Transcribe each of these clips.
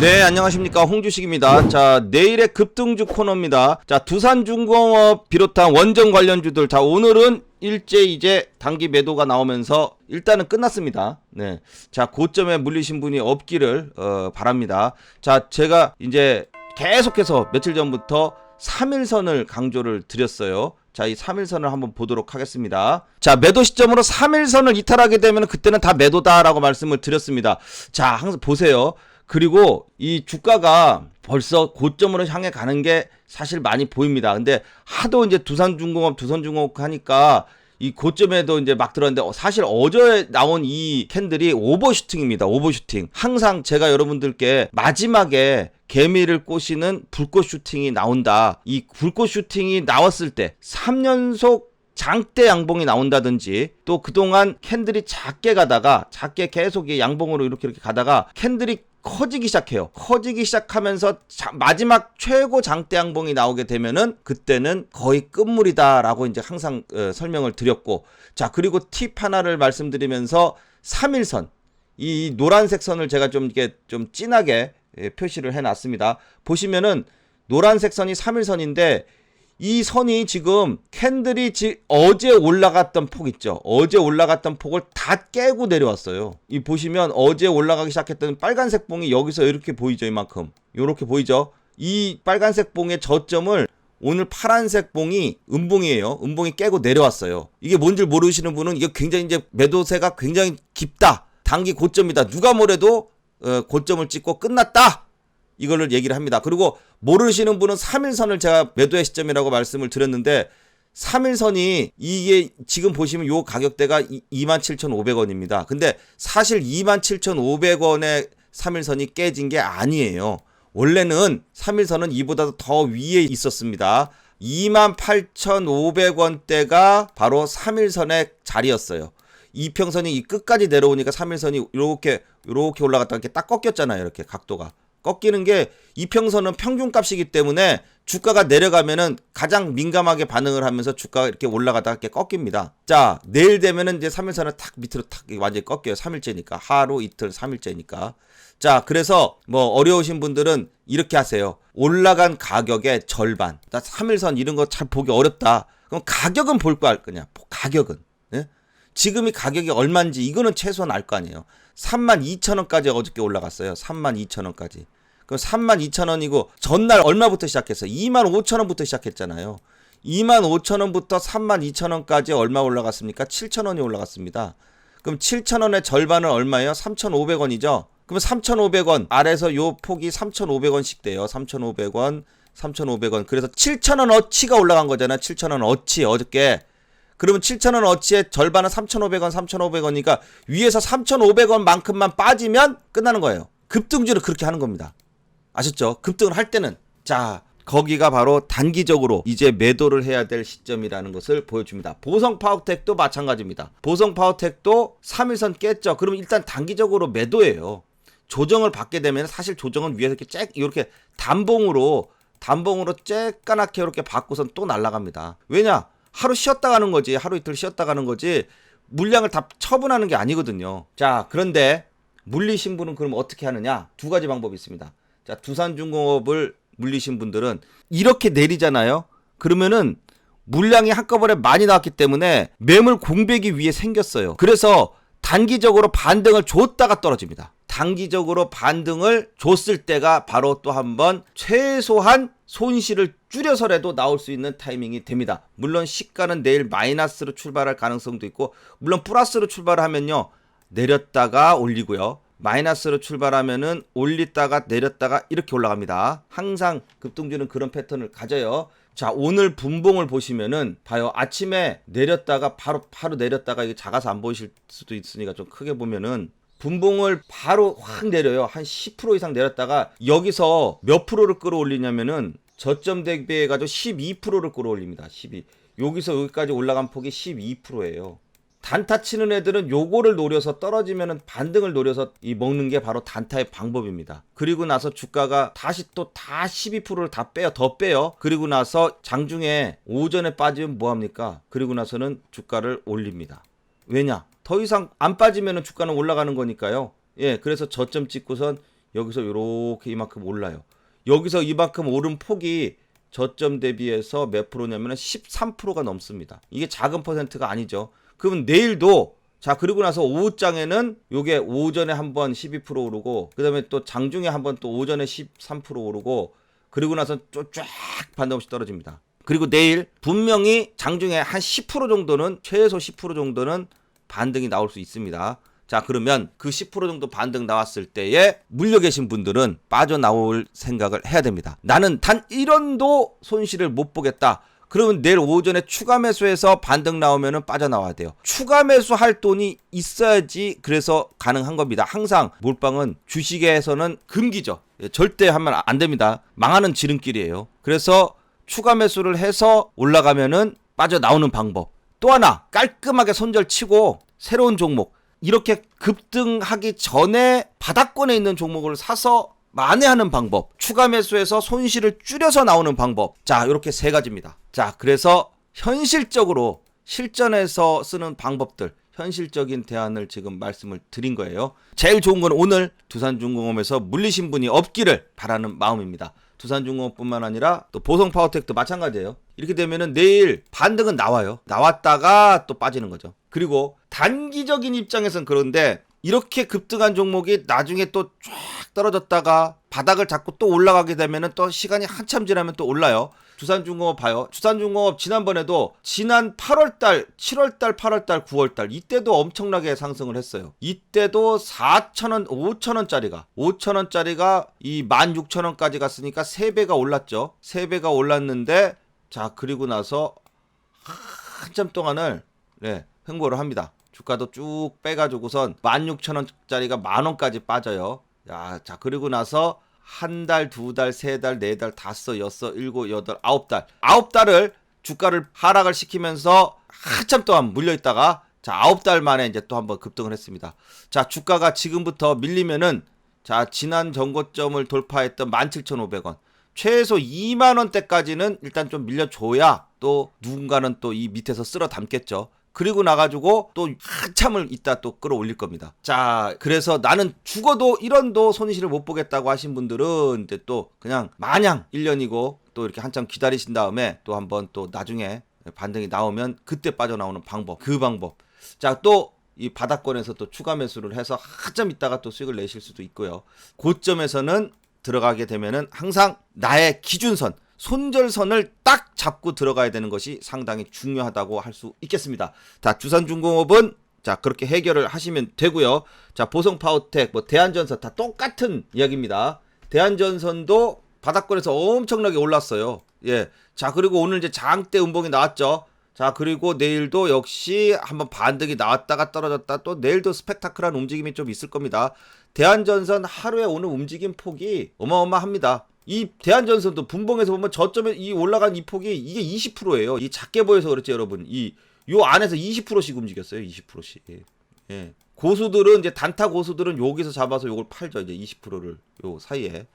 네, 안녕하십니까. 홍주식입니다. 자, 내일의 급등주 코너입니다. 자, 두산중공업 비롯한 원전 관련주들. 자, 오늘은 일제 이제 단기 매도가 나오면서 일단은 끝났습니다. 네. 자, 고점에 물리신 분이 없기를, 어, 바랍니다. 자, 제가 이제 계속해서 며칠 전부터 3일선을 강조를 드렸어요. 자, 이 3일선을 한번 보도록 하겠습니다. 자, 매도 시점으로 3일선을 이탈하게 되면 그때는 다 매도다라고 말씀을 드렸습니다. 자, 항상 보세요. 그리고 이 주가가 벌써 고점으로 향해 가는 게 사실 많이 보입니다. 근데 하도 이제 두산중공업, 두산중공업 하니까 이 고점에도 이제 막 들었는데 어, 사실 어제 나온 이 캔들이 오버슈팅입니다. 오버슈팅. 항상 제가 여러분들께 마지막에 개미를 꼬시는 불꽃 슈팅이 나온다. 이 불꽃 슈팅이 나왔을 때 3연속 장대 양봉이 나온다든지 또 그동안 캔들이 작게 가다가 작게 계속 이 양봉으로 이렇게 이렇게 가다가 캔들이 커지기 시작해요. 커지기 시작하면서 자- 마지막 최고 장대 양봉이 나오게 되면은 그때는 거의 끝물이다라고 이제 항상 어, 설명을 드렸고 자 그리고 팁 하나를 말씀드리면서 3일선 이 노란색 선을 제가 좀 이렇게 좀 진하게 예, 표시를 해놨습니다. 보시면은 노란색 선이 3일선인데 이 선이 지금 캔들이 지, 어제 올라갔던 폭 있죠. 어제 올라갔던 폭을 다 깨고 내려왔어요. 이 보시면 어제 올라가기 시작했던 빨간색 봉이 여기서 이렇게 보이죠. 이만큼. 이렇게 보이죠. 이 빨간색 봉의 저점을 오늘 파란색 봉이 음봉이에요. 음봉이 깨고 내려왔어요. 이게 뭔지 모르시는 분은 이게 굉장히 이제 매도세가 굉장히 깊다. 단기 고점이다. 누가 뭐래도 어, 고점을 찍고 끝났다. 이거를 얘기를 합니다. 그리고 모르시는 분은 3일선을 제가 매도의 시점이라고 말씀을 드렸는데 3일선이 이게 지금 보시면 요 가격대가 27,500원입니다. 근데 사실 27,500원의 3일선이 깨진 게 아니에요. 원래는 3일선은 이보다 더 위에 있었습니다. 28,500원대가 바로 3일선의 자리였어요. 이평선이 이 끝까지 내려오니까 3일선이 이렇게 이렇게 올라갔다 이렇게 딱 꺾였잖아요. 이렇게 각도가. 꺾이는 게 이평선은 평균값이기 때문에 주가가 내려가면은 가장 민감하게 반응을 하면서 주가가 이렇게 올라가다가 이렇게 꺾입니다. 자, 내일 되면은 이제 3일선은 탁 밑으로 탁 완전히 꺾여요. 3일째니까. 하루, 이틀, 3일째니까. 자, 그래서 뭐 어려우신 분들은 이렇게 하세요. 올라간 가격의 절반. 나 3일선 이런 거 잘 보기 어렵다. 그럼 가격은 볼거알 거냐? 가격은. 예? 지금이 가격이 얼마인지 이거는 최소한 알 거 아니에요. 3만 2천 원까지 어저께 올라갔어요. 3만 2천 원까지. 그럼 3만 2천 원이고 전날 얼마부터 시작했어요? 2만 5천 원부터 시작했잖아요. 2만 5천 원부터 3만 2천 원까지 얼마 올라갔습니까? 7천 원이 올라갔습니다. 그럼 7천 원의 절반은 얼마예요? 3,500원이죠. 그러면 3,500원 아래서 요 폭이 3,500원씩 돼요. 3,500원, 3,500원. 그래서 7,000원 어치가 올라간 거잖아요. 7,000원 어치 어저께. 그러면 7,000원 어치의 절반은 3,500원, 3,500원이니까 위에서 3,500원만큼만 빠지면 끝나는 거예요. 급등주를 그렇게 하는 겁니다. 아셨죠? 급등을 할 때는 자 거기가 바로 단기적으로 이제 매도를 해야 될 시점이라는 것을 보여줍니다. 보성 파워텍도 마찬가지입니다. 보성 파워텍도 3일선 깼죠. 그럼 일단 단기적으로 매도예요. 조정을 받게 되면 사실 조정은 위에서 이렇게 쬐 이렇게 단봉으로 단봉으로 쬐까맣게 이렇게 받고선 또 날아갑니다. 왜냐? 하루 쉬었다 가는 거지. 하루 이틀 쉬었다 가는 거지. 물량을 다 처분하는 게 아니거든요. 자, 그런데 물리신 분은 그럼 어떻게 하느냐? 두 가지 방법이 있습니다. 자, 두산중공업을 물리신 분들은 이렇게 내리잖아요. 그러면은 물량이 한꺼번에 많이 나왔기 때문에 매물 공백이 위에 생겼어요. 그래서 단기적으로 반등을 줬다가 떨어집니다. 단기적으로 반등을 줬을 때가 바로 또 한번 최소한 손실을 줄여서라도 나올 수 있는 타이밍이 됩니다. 물론 시가는 내일 마이너스로 출발할 가능성도 있고 물론 플러스로 출발하면요. 내렸다가 올리고요. 마이너스로 출발하면은 올리다가 내렸다가 이렇게 올라갑니다. 항상 급등주는 그런 패턴을 가져요. 자, 오늘 분봉을 보시면은 봐요. 아침에 내렸다가 바로 바로 내렸다가 이게 작아서 안 보이실 수도 있으니까 좀 크게 보면은 분봉을 바로 확 내려요. 한 10% 이상 내렸다가 여기서 몇 프로를 끌어올리냐면은 저점 대비해 가지고 12%를 끌어올립니다. 12. 여기서 여기까지 올라간 폭이 12%예요. 단타 치는 애들은 요거를 노려서 떨어지면은 반등을 노려서 이 먹는 게 바로 단타의 방법입니다. 그리고 나서 주가가 다시 또 다 12%를 다 빼요. 더 빼요. 그리고 나서 장중에 오전에 빠지면 뭐 합니까? 그리고 나서는 주가를 올립니다. 왜냐? 더 이상 안 빠지면은 주가는 올라가는 거니까요. 예, 그래서 저점 찍고선 여기서 이렇게 이만큼 올라요. 여기서 이만큼 오른 폭이 저점 대비해서 몇 프로냐면 13%가 넘습니다. 이게 작은 퍼센트가 아니죠. 그러면 내일도 자 그리고 나서 오후장에는 요게 오전에 한번 12% 오르고 그다음에 또 장중에 한번 또 오전에 13% 오르고 그리고 나서 쫙 반등 없이 떨어집니다. 그리고 내일 분명히 장중에 한 10% 정도는 최소 10% 정도는 반등이 나올 수 있습니다. 자 그러면 그 10% 정도 반등 나왔을 때에 물려 계신 분들은 빠져나올 생각을 해야 됩니다. 나는 단 1원도 손실을 못 보겠다. 그러면 내일 오전에 추가 매수해서 반등 나오면은 빠져나와야 돼요. 추가 매수할 돈이 있어야지 그래서 가능한 겁니다. 항상 몰빵은 주식에서는 금기죠. 예, 절대 하면 안 됩니다. 망하는 지름길이에요. 그래서 추가 매수를 해서 올라가면은 빠져나오는 방법. 또 하나 깔끔하게 손절 치고 새로운 종목 이렇게 급등하기 전에 바닥권에 있는 종목을 사서 만회하는 방법, 추가 매수해서 손실을 줄여서 나오는 방법. 자, 이렇게 세 가지입니다. 자, 그래서 현실적으로 실전에서 쓰는 방법들, 현실적인 대안을 지금 말씀을 드린 거예요. 제일 좋은 건 오늘 두산중공업에서 물리신 분이 없기를 바라는 마음입니다. 두산중공업뿐만 아니라 또 보성파워텍도 마찬가지예요. 이렇게 되면은 내일 반등은 나와요. 나왔다가 또 빠지는 거죠. 그리고 단기적인 입장에선 그런데 이렇게 급등한 종목이 나중에 또 쫙 떨어졌다가 바닥을 잡고 또 올라가게 되면은 또 시간이 한참 지나면 또 올라요. 두산중공업 봐요. 두산중공업 지난번에도 지난 8월달, 7월달, 8월달, 9월달 이때도 엄청나게 상승을 했어요. 이때도 4천원, 5천원짜리가 5천원짜리가 이 16,000원까지 갔으니까 3배가 올랐죠. 3배가 올랐는데 자 그리고 나서 한참 동안을 네, 횡보를 합니다. 주가도 쭉 빼가지고선 16,000원짜리가 만원까지 빠져요. 야, 자, 그리고 나서 한 달, 두 달, 세 달, 네 달, 다섯, 여섯, 일곱, 여덟, 아홉 달. 아홉 달을 주가를 하락을 시키면서 한참 동안 물려있다가 자, 아홉 달 만에 이제 또 한번 급등을 했습니다. 자, 주가가 지금부터 밀리면은 자, 지난 전고점을 돌파했던 17,500원. 최소 2만 원대까지는 일단 좀 밀려줘야 또 누군가는 또 이 밑에서 쓸어 담겠죠. 그리고 나가지고 또 한참을 있다 또 끌어올릴 겁니다. 자, 그래서 나는 죽어도 1원도 손실을 못 보겠다고 하신 분들은 또 그냥 마냥 1년이고 또 이렇게 한참 기다리신 다음에 또 한번 또 나중에 반등이 나오면 그때 빠져나오는 방법, 그 방법. 자, 또 이 바닥권에서 또 추가 매수를 해서 한참 있다가 또 수익을 내실 수도 있고요. 고점에서는 들어가게 되면은 항상 나의 기준선, 손절선을 딱 잡고 들어가야 되는 것이 상당히 중요하다고 할 수 있겠습니다. 자, 주산중공업은 자, 그렇게 해결을 하시면 되고요. 자, 보성 파워텍, 뭐 대한전선 다 똑같은 이야기입니다. 대한전선도 바닥권에서 엄청나게 올랐어요. 예. 자, 그리고 오늘 이제 장대 음봉이 나왔죠. 자, 그리고 내일도 역시 한번 반등이 나왔다가 떨어졌다. 또 내일도 스펙타클한 움직임이 좀 있을 겁니다. 대한전선 하루에 오는 움직임 폭이 어마어마합니다. 이 대한전선도 분봉에서 보면 저점에 이 올라간 이 폭이 이게 20%예요. 이 작게 보여서 그렇지 여러분. 이 요 안에서 20%씩 움직였어요. 20%씩. 예. 고수들은 이제 단타 고수들은 여기서 잡아서 요걸 팔죠. 이제 20%를 요 사이에.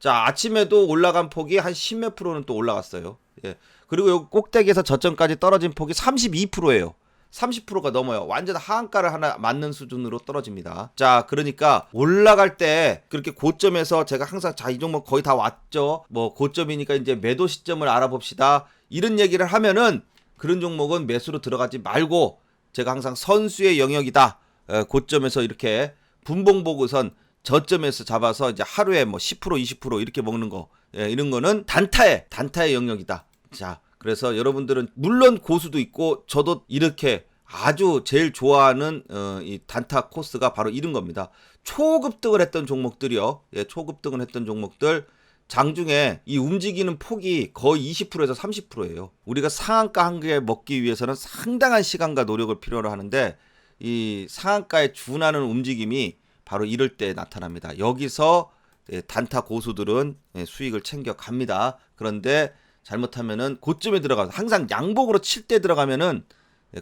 자, 아침에도 올라간 폭이 한 10몇 프로는 또 올라갔어요. 예. 그리고 요 꼭대기에서 저점까지 떨어진 폭이 32%예요. 30%가 넘어요. 완전 하한가를 하나 맞는 수준으로 떨어집니다. 자, 그러니까 올라갈 때 그렇게 고점에서 제가 항상 자, 이 종목 거의 다 왔죠. 뭐 고점이니까 이제 매도 시점을 알아봅시다. 이런 얘기를 하면은 그런 종목은 매수로 들어가지 말고 제가 항상 선수의 영역이다. 에, 고점에서 이렇게 분봉 보고선 저점에서 잡아서 이제 하루에 뭐 10% 20% 이렇게 먹는 거 예, 이런 거는 단타의 단타의 영역이다. 자, 그래서 여러분들은 물론 고수도 있고 저도 이렇게 아주 제일 좋아하는 어, 이 단타 코스가 바로 이런 겁니다. 초급등을 했던 종목들이요. 예, 초급등을 했던 종목들 장중에 이 움직이는 폭이 거의 20%에서 30%예요. 우리가 상한가 한 개 먹기 위해서는 상당한 시간과 노력을 필요로 하는데 이 상한가에 준하는 움직임이 바로 이럴 때 나타납니다. 여기서 예, 단타 고수들은 예, 수익을 챙겨 갑니다. 그런데 잘못하면은 고점에 들어가서 항상 양복으로 칠 때 들어가면은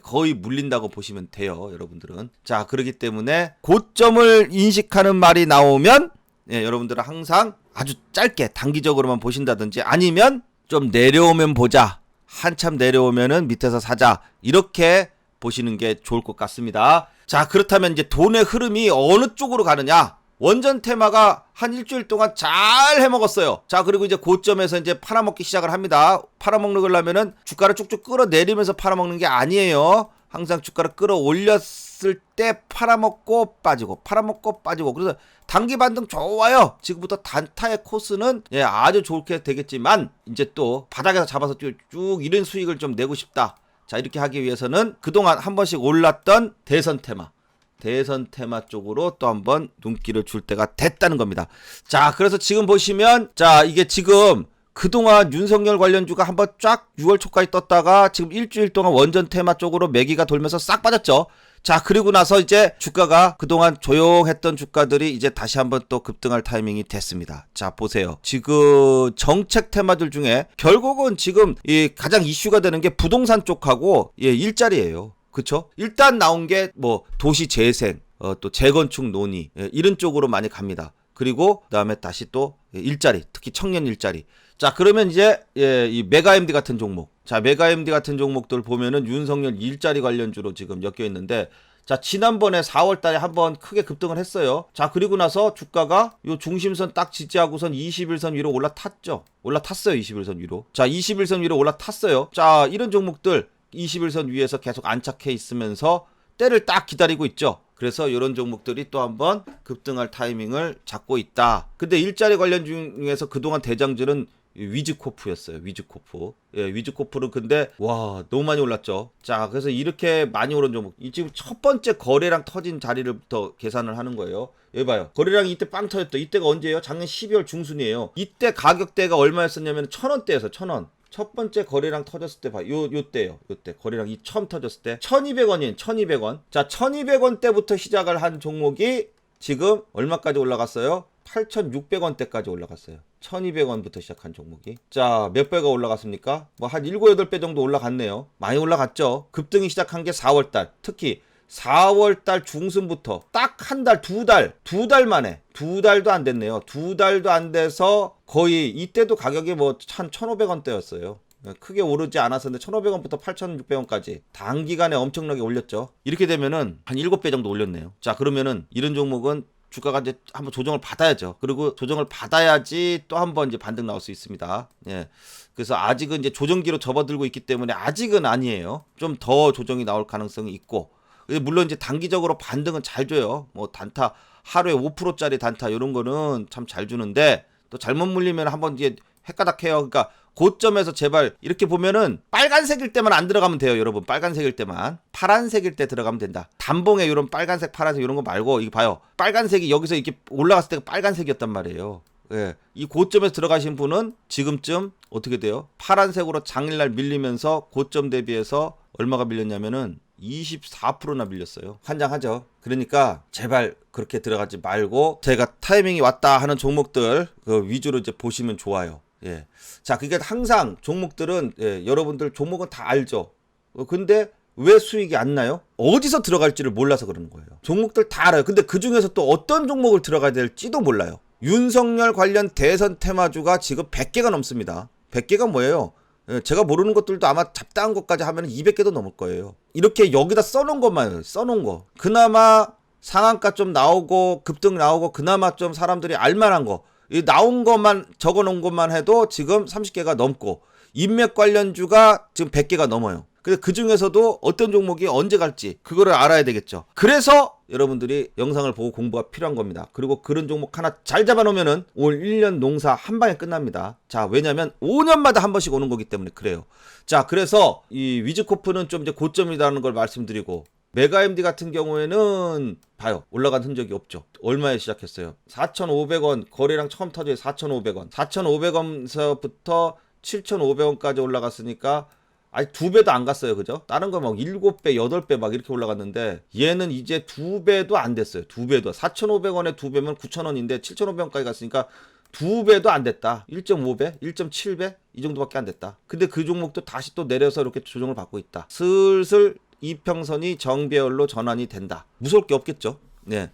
거의 물린다고 보시면 돼요, 여러분들은. 자, 그렇기 때문에 고점을 인식하는 말이 나오면 예, 여러분들은 항상 아주 짧게 단기적으로만 보신다든지 아니면 좀 내려오면 보자. 한참 내려오면은 밑에서 사자. 이렇게 보시는 게 좋을 것 같습니다. 자, 그렇다면 이제 돈의 흐름이 어느 쪽으로 가느냐? 원전 테마가 한 일주일 동안 잘 해먹었어요. 자, 그리고 이제 고점에서 이제 팔아먹기 시작을 합니다. 팔아먹는 걸라면은 주가를 쭉쭉 끌어내리면서 팔아먹는 게 아니에요. 항상 주가를 끌어올렸을 때 팔아먹고 빠지고, 팔아먹고 빠지고. 그래서 단기 반등 좋아요. 지금부터 단타의 코스는 예, 아주 좋게 되겠지만, 이제 또 바닥에서 잡아서 쭉, 쭉 이런 수익을 좀 내고 싶다. 자, 이렇게 하기 위해서는 그동안 한 번씩 올랐던 대선 테마. 대선 테마 쪽으로 또 한번 눈길을 줄 때가 됐다는 겁니다. 자, 그래서 지금 보시면 자, 이게 지금 그동안 윤석열 관련주가 한번 쫙 6월 초까지 떴다가 지금 일주일 동안 원전 테마 쪽으로 매기가 돌면서 싹 빠졌죠. 자, 그리고 나서 이제 주가가 그동안 조용했던 주가들이 이제 다시 한번 또 급등할 타이밍이 됐습니다. 자, 보세요. 지금 정책 테마들 중에 결국은 지금 이 가장 이슈가 되는 게 부동산 쪽하고 예, 일자리예요. 그쵸? 일단 나온 게 뭐 도시 재생, 어, 또 재건축 논의 예, 이런 쪽으로 많이 갑니다. 그리고 그다음에 다시 또 일자리, 특히 청년 일자리. 자 그러면 이제 예, 이 메가MD 같은 종목, 자 메가MD 같은 종목들 보면은 윤석열 일자리 관련주로 지금 엮여 있는데. 자, 지난번에 4월 달에 한번 크게 급등을 했어요. 자, 그리고 나서 주가가 요 중심선 딱 지지하고선 21선 위로 올라탔죠. 올라탔어요, 21선 위로. 자, 21선 위로 올라탔어요. 자, 이런 종목들 21선 위에서 계속 안착해 있으면서 때를 딱 기다리고 있죠. 그래서 이런 종목들이 또 한번 급등할 타이밍을 잡고 있다. 근데 일자리 관련 중에서 그동안 대장주는 위즈코프였어요. 위즈코프. 예, 위즈코프는 근데 와 너무 많이 올랐죠. 자, 그래서 이렇게 많이 오른 종목. 이 지금 첫 번째 거래량 터진 자리를부터 계산을 하는 거예요. 여기 봐요. 거래량이 이때 빵 터졌다. 이때가 언제예요? 작년 12월 중순이에요. 이때 가격대가 얼마였었냐면 천 원대에서 천 원. 첫 번째 거래량 터졌을 때 봐. 요, 요 때요. 요 때. 거래량 이 처음 터졌을 때. 1200원이에요. 1200원. 자, 1200원 때부터 시작을 한 종목이 지금 얼마까지 올라갔어요? 8,600원 대까지 올라갔어요. 1,200원부터 시작한 종목이. 자, 몇 배가 올라갔습니까? 뭐 한 7, 8배 정도 올라갔네요. 많이 올라갔죠. 급등이 시작한 게 4월 달. 특히 4월 달 중순부터 딱 한 달, 두 달, 두 달 만에 두 달도 안 됐네요. 두 달도 안 돼서 거의 이때도 가격이 뭐한 1,500원대였어요. 크게 오르지 않았었는데 1,500원부터 8,600원까지 단기간에 엄청나게 올렸죠. 이렇게 되면은 한 7배 정도 올렸네요. 자, 그러면은 이런 종목은 주가가 이제 한번 조정을 받아야죠. 그리고 조정을 받아야지 또 한번 이제 반등 나올 수 있습니다. 예. 그래서 아직은 이제 조정기로 접어들고 있기 때문에 아직은 아니에요. 좀 더 조정이 나올 가능성이 있고. 물론 이제 단기적으로 반등은 잘 줘요. 뭐 단타 하루에 5%짜리 단타 이런 거는 참 잘 주는데 또 잘못 물리면 한번 이제 헷가닥해요. 그러니까 고점에서 제발 이렇게 보면은 빨간색일 때만 안 들어가면 돼요, 여러분. 빨간색일 때만. 파란색일 때 들어가면 된다. 단봉에 이런 빨간색, 파란색 이런 거 말고 이거 봐요. 빨간색이 여기서 이렇게 올라갔을 때가 빨간색이었단 말이에요. 예. 이 고점에서 들어가신 분은 지금쯤 어떻게 돼요? 파란색으로 장일날 밀리면서 고점 대비해서 얼마가 밀렸냐면은 24%나 밀렸어요. 환장하죠. 그러니까 제발 그렇게 들어가지 말고 제가 타이밍이 왔다 하는 종목들 그 위주로 이제 보시면 좋아요. 예. 자, 그게 항상 종목들은 예, 여러분들 종목은 다 알죠. 어, 근데 왜 수익이 안 나요? 어디서 들어갈지를 몰라서 그러는 거예요. 종목들 다 알아요. 근데 그 중에서 또 어떤 종목을 들어가야 될지도 몰라요. 윤석열 관련 대선 테마주가 지금 100개가 넘습니다. 100개가 뭐예요? 예, 제가 모르는 것들도 아마 잡다한 것까지 하면 200개도 넘을 거예요. 이렇게 여기다 써놓은 것만 써놓은 거. 그나마 상한가 좀 나오고 급등 나오고 그나마 좀 사람들이 알만한 거. 이 나온 것만 적어 놓은 것만 해도 지금 30개가 넘고 인맥 관련주가 지금 100개가 넘어요. 근데 그 중에서도 어떤 종목이 언제 갈지 그거를 알아야 되겠죠. 그래서 여러분들이 영상을 보고 공부가 필요한 겁니다. 그리고 그런 종목 하나 잘 잡아놓으면은 올 1년 농사 한 방에 끝납니다. 자, 왜냐면 5년마다 한 번씩 오는 거기 때문에 그래요. 자, 그래서 이 위즈코프는 좀 이제 고점이라는 걸 말씀드리고 메가MD 같은 경우에는 봐요. 올라간 흔적이 없죠. 얼마에 시작했어요? 4,500원 거래량 처음 터져요. 4,500원. 4,500원서부터 7,500원까지 올라갔으니까 아니 두 배도 안 갔어요. 그죠? 다른 거 막 일곱 배, 여덟 배 막 이렇게 올라갔는데 얘는 이제 두 배도 안 됐어요. 두 배도. 4,500원에 두 배면 9,000원인데 7,500원까지 갔으니까 두 배도 안 됐다. 1.5배, 1.7배 이 정도밖에 안 됐다. 근데 그 종목도 다시 또 내려서 이렇게 조정을 받고 있다. 슬슬 이평선이 정배열로 전환이 된다. 무서울 게 없겠죠. 네.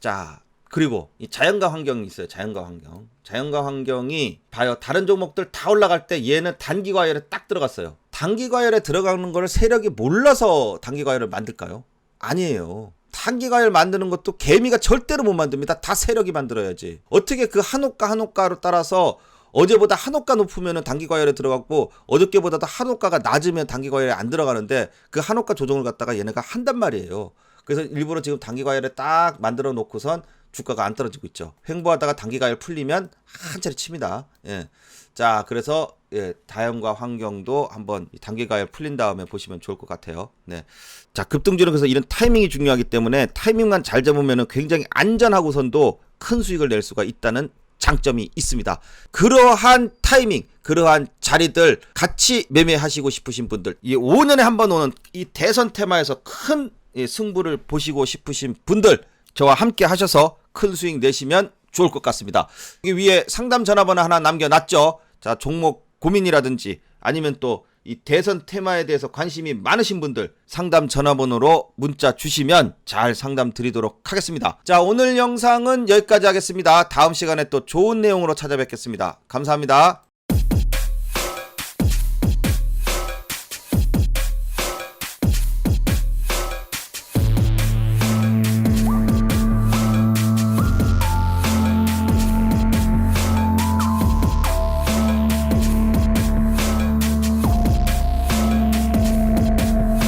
자, 그리고 이 자연과 환경이 있어요. 자연과 환경. 자연과 환경이 봐요. 다른 종목들 다 올라갈 때 얘는 단기 과열에 딱 들어갔어요. 단기 과열에 들어가는 걸 세력이 몰라서 단기 과열을 만들까요? 아니에요. 다 단기과열 만드는 것도 개미가 절대로 못 만듭니다. 다 세력이 만들어야지. 어떻게 그 한옥가 한옥가로 따라서 어제보다 한옥가 높으면 단기과열에 들어갔고 어저께보다도 한옥가가 낮으면 단기과열에 안 들어가는데 그 한옥가 조정을 갖다가 얘네가 한단 말이에요. 그래서 일부러 지금 단기과열에 딱 만들어 놓고선 주가가 안 떨어지고 있죠. 횡보하다가 단기과열 풀리면 한 차례 칩니다. 예. 자, 그래서 예, 자연과 환경도 한번 이 단기과열 풀린 다음에 보시면 좋을 것 같아요. 네. 자, 급등주는 그래서 이런 타이밍이 중요하기 때문에 타이밍만 잘 잡으면 굉장히 안전하고선도 큰 수익을 낼 수가 있다는 장점이 있습니다. 그러한 타이밍, 그러한 자리들 같이 매매하시고 싶으신 분들, 이 5년에 한 번 오는 이 대선 테마에서 큰이 승부를 보시고 싶으신 분들, 저와 함께 하셔서 큰 수익 내시면 좋을 것 같습니다. 여기 위에 상담 전화번호 하나 남겨놨죠. 자, 종목 고민이라든지 아니면 또 이 대선 테마에 대해서 관심이 많으신 분들 상담 전화번호로 문자 주시면 잘 상담 드리도록 하겠습니다. 자, 오늘 영상은 여기까지 하겠습니다. 다음 시간에 또 좋은 내용으로 찾아뵙겠습니다. 감사합니다.